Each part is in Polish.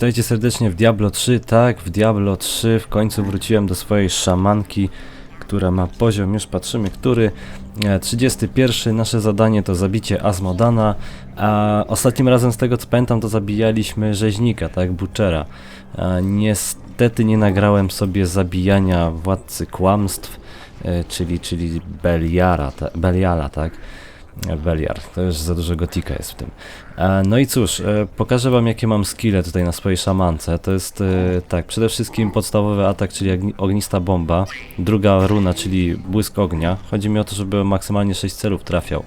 Witajcie serdecznie w Diablo 3. Tak, w Diablo 3 w końcu wróciłem do swojej szamanki, która ma poziom, już patrzymy, który. E, 31. Nasze zadanie to zabicie Azmodana, a ostatnim razem z tego co pamiętam to zabijaliśmy rzeźnika, tak, Butchera. E, Niestety nie nagrałem sobie zabijania Władcy Kłamstw, e, czyli, czyli Beliara, ta, Beliala, tak. Beliar, to już za dużo gotika jest w tym. E, No i cóż, e, pokażę wam jakie mam skille tutaj na swojej szamance. To jest e, tak, przede wszystkim podstawowy atak, czyli ogni- ognista bomba. Druga runa, czyli błysk ognia. Chodzi mi o to, żeby maksymalnie 6 celów trafiał.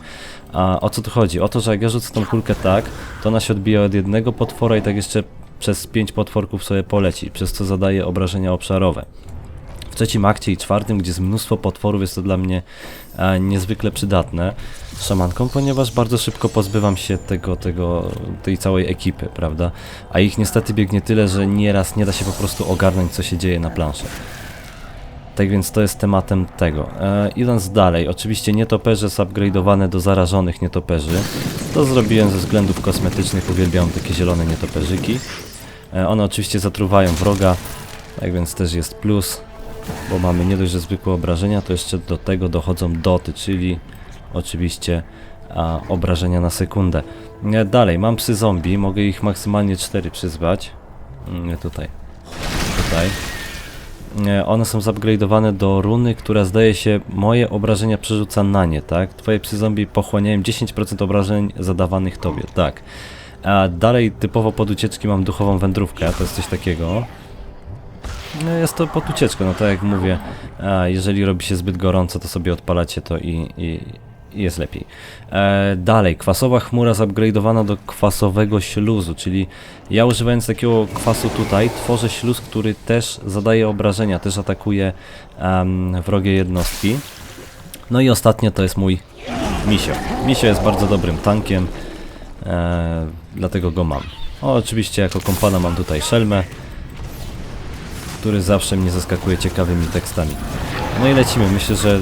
A o co tu chodzi? O to, że jak ja rzucę tą kulkę tak, to ona się odbija od jednego potwora i tak jeszcze przez 5 potworków sobie poleci, przez co zadaje obrażenia obszarowe. W trzecim akcie i czwartym, gdzie jest mnóstwo potworów, jest to dla mnie e, niezwykle przydatne szamanką, ponieważ bardzo szybko pozbywam się tego, tego, tej całej ekipy, prawda? A ich niestety biegnie tyle, że nieraz nie da się po prostu ogarnąć, co się dzieje na planszy. Tak więc to jest tematem tego. E, idąc dalej, oczywiście nietoperze zupgrade'owane do zarażonych nietoperzy. To zrobiłem ze względów kosmetycznych, uwielbiam takie zielone nietoperzyki. E, one oczywiście zatruwają wroga, tak więc też jest plus, bo mamy nie dość, że zwykłe obrażenia, to jeszcze do tego dochodzą doty, czyli oczywiście a, obrażenia na sekundę. E, Dalej, mam psy zombie, mogę ich maksymalnie 4 przyzwać. Mm, Tutaj. Tutaj. E, One są zupgrade'owane do runy, która zdaje się moje obrażenia przerzuca na nie, tak? Twoje psy zombie pochłaniają 10% obrażeń zadawanych tobie, tak. A dalej typowo pod ucieczki mam duchową wędrówkę, to jest coś takiego. No jest to pod ucieczką, no tak jak mówię, a jeżeli robi się zbyt gorąco, to sobie odpalacie to i, i, i jest lepiej. E, dalej, kwasowa chmura zupgrade'owana do kwasowego śluzu, czyli ja używając takiego kwasu tutaj, tworzę śluz, który też zadaje obrażenia, też atakuje em, wrogie jednostki. No i ostatnie to jest mój misio. Misio jest bardzo dobrym tankiem, e, dlatego go mam. O, oczywiście jako kompana mam tutaj szelmę, który zawsze mnie zaskakuje ciekawymi tekstami. No i lecimy. Myślę, że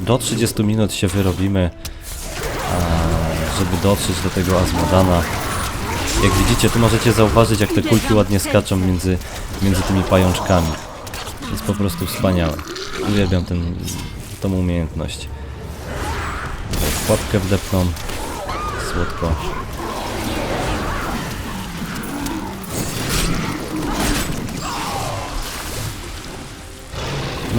do 30 minut się wyrobimy, żeby dotrzeć do tego Azmodana. Jak widzicie, tu możecie zauważyć, jak te kulki ładnie skaczą między, między tymi pajączkami. Jest po prostu wspaniałe. Uwielbiam ten, tą umiejętność. Płatkę wdepną. Słodko.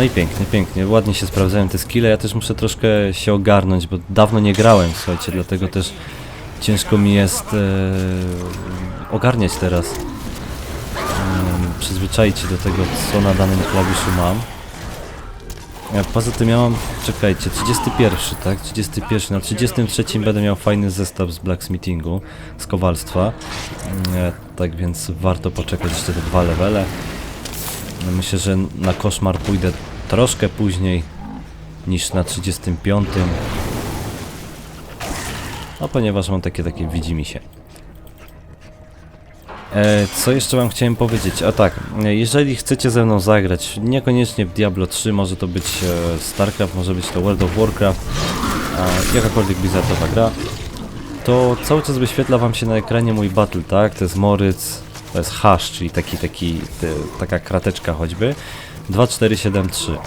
No i pięknie, pięknie. Ładnie się sprawdzają te skille. Ja też muszę troszkę się ogarnąć, bo dawno nie grałem, słuchajcie, dlatego też ciężko mi jest e, ogarniać teraz. E, przyzwyczaić się do tego, co na danym klawiszu mam. E, Poza tym ja mam, czekajcie, 31, tak? 31. Na 33 będę miał fajny zestaw z blacksmithingu, z kowalstwa. E, tak więc warto poczekać jeszcze te dwa levele. No Myślę, że na koszmar pójdę troszkę później niż na 35. No ponieważ mam takie takie widzi się. E, co jeszcze wam chciałem powiedzieć? A tak, e, jeżeli chcecie ze mną zagrać, niekoniecznie w Diablo 3, może to być e, StarCraft, może być to World of Warcraft, a, jakakolwiek bizarrowa gra, to cały czas wyświetla wam się na ekranie mój battle, tak? To jest Moryc, to jest hash, czyli taki, taki, te, taka krateczka choćby. 2473.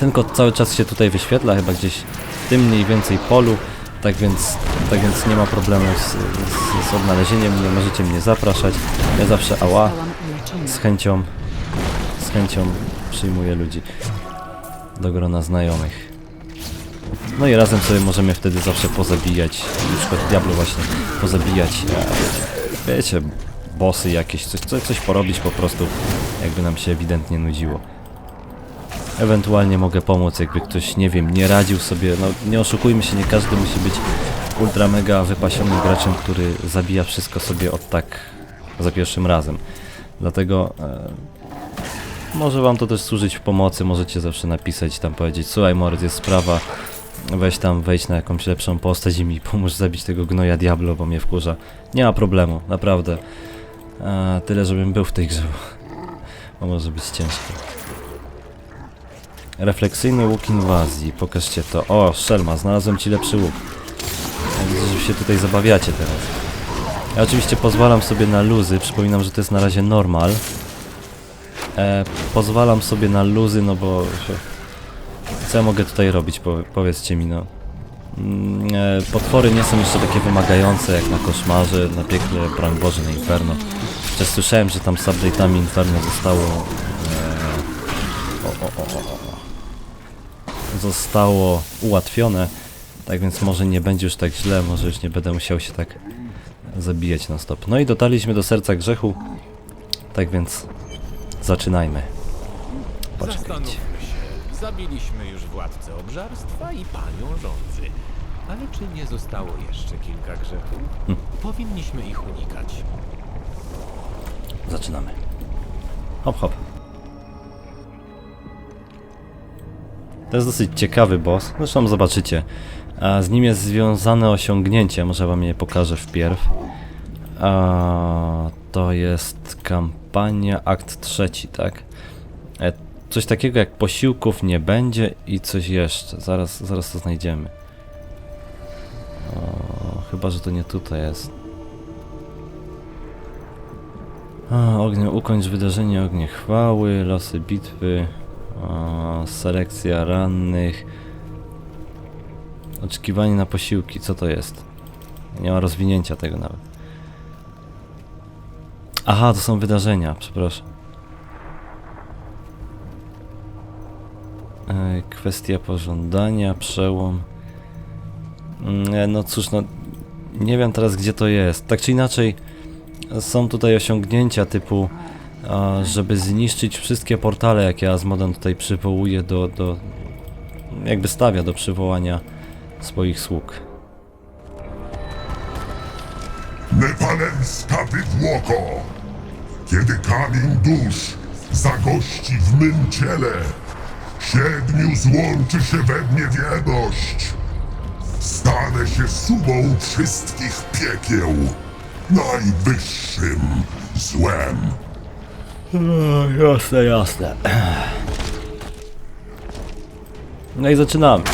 Ten kod cały czas się tutaj wyświetla, chyba gdzieś w tym mniej więcej polu. Tak więc, tak więc nie ma problemu z, z, z odnalezieniem mnie, możecie mnie zapraszać. Ja zawsze ała, z chęcią, z chęcią przyjmuję ludzi do grona znajomych. No i razem sobie możemy wtedy zawsze pozabijać, na przykład Diablo właśnie, pozabijać, wiecie, bossy jakieś, coś, coś, coś porobić po prostu, jakby nam się ewidentnie nudziło. Ewentualnie mogę pomóc, jakby ktoś, nie wiem, nie radził sobie, no nie oszukujmy się, nie każdy musi być ultra mega wypasionym graczem, który zabija wszystko sobie od tak za pierwszym razem. Dlatego e, może wam to też służyć w pomocy, możecie zawsze napisać tam powiedzieć, słuchaj Moritz, jest sprawa, weź tam wejdź na jakąś lepszą postać i mi pomóż zabić tego gnoja Diablo, bo mnie wkurza. Nie ma problemu, naprawdę. E, tyle, żebym był w tej grze, bo, może być ciężko. Refleksyjny łuk inwazji, pokażcie to. O, Szelma, znalazłem ci lepszy łuk. Widzę, że się tutaj zabawiacie teraz. Ja oczywiście pozwalam sobie na luzy, przypominam, że to jest na razie normal. E, pozwalam sobie na luzy, no bo... Co ja mogę tutaj robić, po, powiedzcie mi, no. Mm, e, potwory nie są jeszcze takie wymagające jak na koszmarze, na piekle, broń Boże, na Inferno. Też słyszałem, że tam z update'ami Inferno zostało... E, o, o, o, o. Zostało ułatwione. Tak więc może nie będzie już tak źle, może już nie będę musiał się tak zabijać na stop. No i dotarliśmy do serca grzechu. Tak więc zaczynajmy. Poczekajcie. Zabiliśmy już władcę obżarstwa i panią rządzy. Ale czy nie zostało jeszcze kilka grzechów? Hmm. Powinniśmy ich unikać. Zaczynamy. Hop, hop. To jest dosyć ciekawy boss. Zresztą zobaczycie. A z nim jest związane osiągnięcie. Może wam je pokażę wpierw. A, to jest kampania akt trzeci, tak? Coś takiego jak posiłków nie będzie i coś jeszcze. Zaraz, zaraz to znajdziemy. O, chyba, że to nie tutaj jest. A, ognie, ukończ wydarzenie ognie chwały, losy bitwy, a, selekcja rannych, oczekiwanie na posiłki, co to jest? Nie ma rozwinięcia tego nawet. Aha, to są wydarzenia, przepraszam. Kwestia pożądania, przełom. Mm, e, No cóż, no nie wiem teraz gdzie to jest. Tak czy inaczej, są tutaj osiągnięcia typu, żeby zniszczyć wszystkie portale, jakie Asmodan tutaj przywołuje do, do... jakby stawia do przywołania swoich sług. Nepalemska wydłoko! Kiedy kamień dusz zagości w mym ciele, siedmiu złączy się we mnie w jedność. Stanę się sumą wszystkich piekieł, najwyższym złem. jasne, jasne. No i zaczynamy.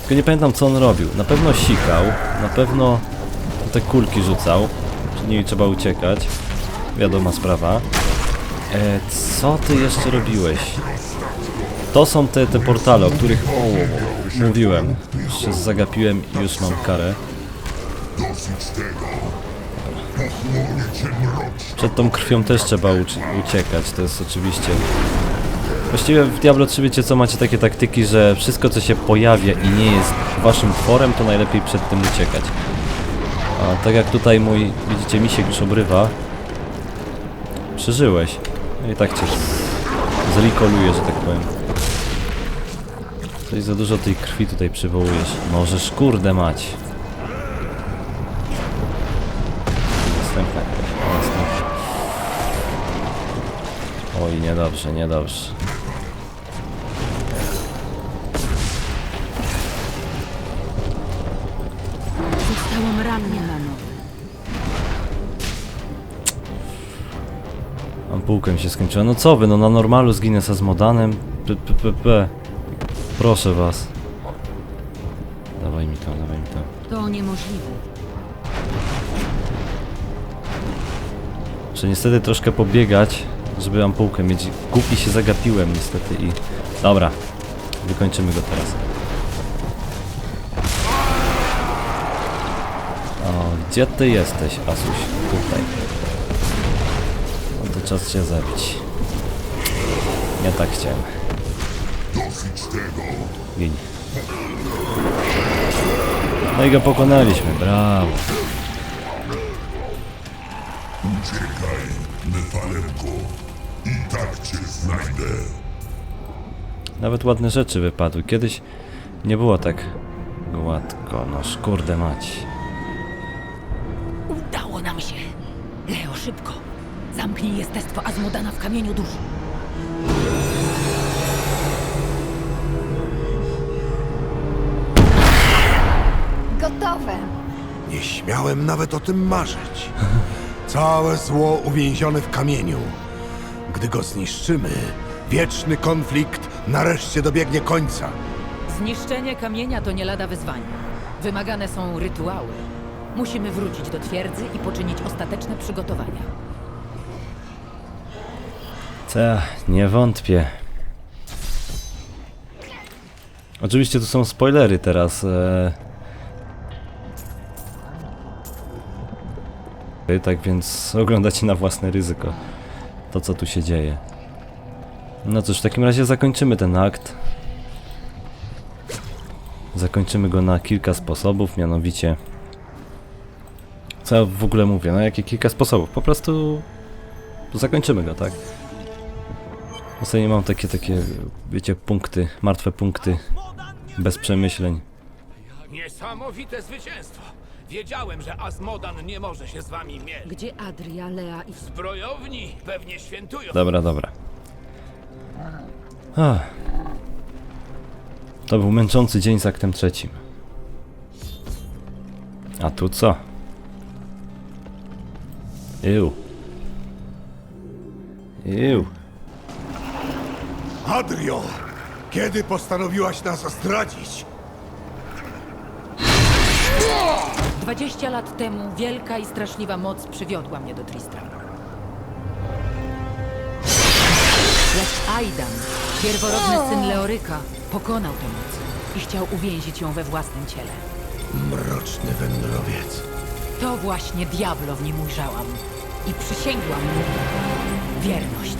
Tylko nie pamiętam co on robił. Na pewno sikał, na pewno te kulki rzucał. Przed nimi trzeba uciekać. Wiadoma sprawa. E, co ty jeszcze robiłeś? To są te, te portale, o których o, o, mówiłem. Się zagapiłem i już mam karę. Przed tą krwią też trzeba uci- uciekać, to jest oczywiście... Właściwie w Diablo 3 wiecie co, macie takie taktyki, że wszystko co się pojawia i nie jest waszym tworem, to najlepiej przed tym uciekać. A tak jak tutaj mój, widzicie, misiek już obrywa. Przeżyłeś. No i tak cię zrikoluję, że tak powiem. Coś za dużo tej krwi tutaj przywołujesz. Możesz, kurde mać. Następna następna. Oj, niedobrze, niedobrze. Zostałam ranna. Ampułka mi się skończyła. No co wy, no na normalu zginę z Modanem. P, p, p, p. Proszę was. Dawaj mi to, dawaj mi to. To niemożliwe. Muszę niestety troszkę pobiegać, żeby ampułkę mieć. Głupi się zagapiłem niestety i... Dobra, wykończymy go teraz. O, gdzie ty jesteś, Asuś? Tutaj. No to czas cię zabić. Nie tak chciałem. Dosyć tego. Gin. No i go pokonaliśmy, brawo. Uciekaj, Nefalemko. I tak cię znajdę. Nawet ładne rzeczy wypadły. Kiedyś nie było tak gładko. No szkurde mać. Udało nam się. Leo, szybko. Zamknij jestestwo Azmodana w kamieniu dusz. Gotowe. Nie śmiałem nawet o tym marzyć. Całe zło uwięzione w kamieniu. Gdy go zniszczymy, wieczny konflikt nareszcie dobiegnie końca. Zniszczenie kamienia to nie lada wyzwanie. Wymagane są rytuały. Musimy wrócić do twierdzy i poczynić ostateczne przygotowania. Ta, nie wątpię. Oczywiście tu są spoilery teraz. E... Tak więc oglądacie na własne ryzyko to, co tu się dzieje. No cóż, w takim razie zakończymy ten akt. Zakończymy go na kilka sposobów, mianowicie. Co ja w ogóle mówię? No jakie kilka sposobów? Po prostu zakończymy go, tak? Ostatnio mam takie, takie, wiecie, punkty, martwe punkty, bez przemyśleń. Niesamowite zwycięstwo! Wiedziałem, że Asmodan nie może się z wami mieć. Gdzie Adria, Lea i... Zbrojowni pewnie świętują. Dobra, dobra. Ach. To był męczący dzień z aktem trzecim. A tu co? Iu. Iu. Adrio! Kiedy postanowiłaś nas zdradzić? 20 lat temu wielka i straszliwa moc przywiodła mnie do Tristram. Lecz Aidan, pierworodny syn Leoryka, pokonał tę moc i chciał uwięzić ją we własnym ciele. Mroczny wędrowiec. To właśnie Diablo w nim ujrzałam i przysięgłam mu wierność.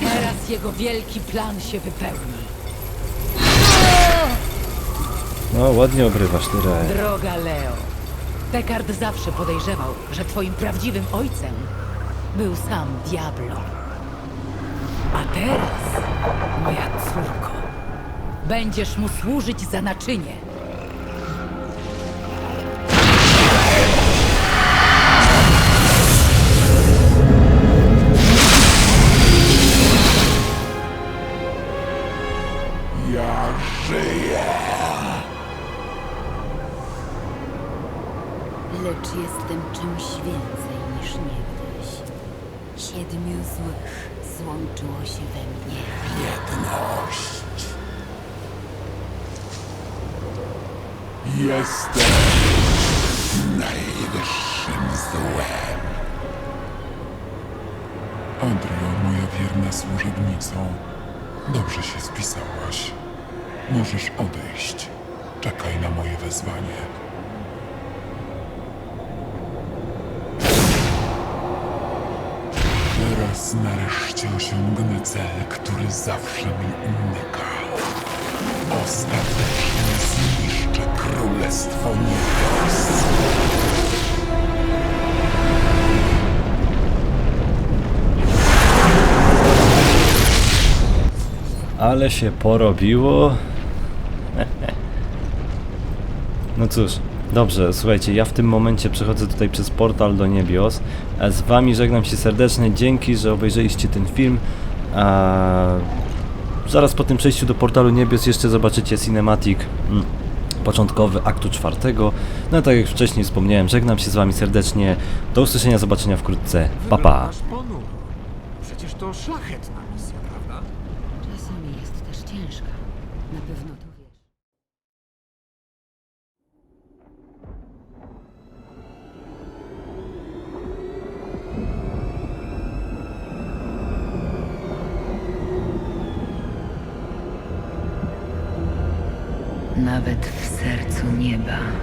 Teraz jego wielki plan się wypełni. No, ładnie obrywasz, Tyrę. Droga Leo, Deckard zawsze podejrzewał, że twoim prawdziwym ojcem był sam Diablo. A teraz, moja córko, będziesz mu służyć za naczynie. Jestem najwyższym złem. Adrio, moja wierna służebnico, dobrze się spisałaś. Możesz odejść. Czekaj na moje wezwanie. Teraz nareszcie osiągnę cel, który zawsze mi umyka. Ostatecznie zniszczę królestwo niebios. Ale się porobiło. No cóż, dobrze, słuchajcie, ja w tym momencie przechodzę tutaj przez portal do niebios. Z wami żegnam się serdecznie, dzięki, że obejrzeliście ten film. Zaraz po tym przejściu do portalu niebios jeszcze zobaczycie cinematic mm, początkowy aktu czwartego. No tak jak wcześniej wspomniałem, żegnam się z wami serdecznie. Do usłyszenia, zobaczenia wkrótce. Pa pa! Wyglądasz ponuro. Przecież to szlachetna misja, prawda? Czasami jest też ciężka. Na pewno to wiesz. Nawet w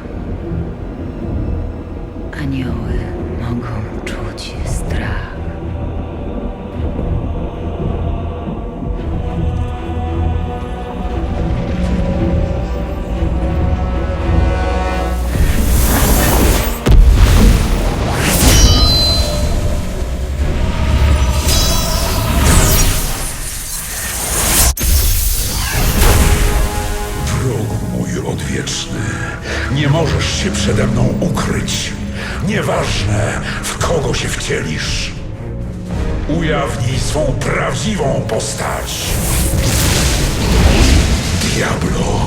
Diablo.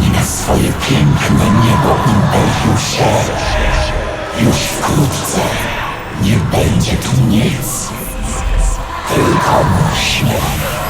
Na swoje piękne niebo, Imperiusie. Już wkrótce nie będzie tu nic, tylko mój śmiech.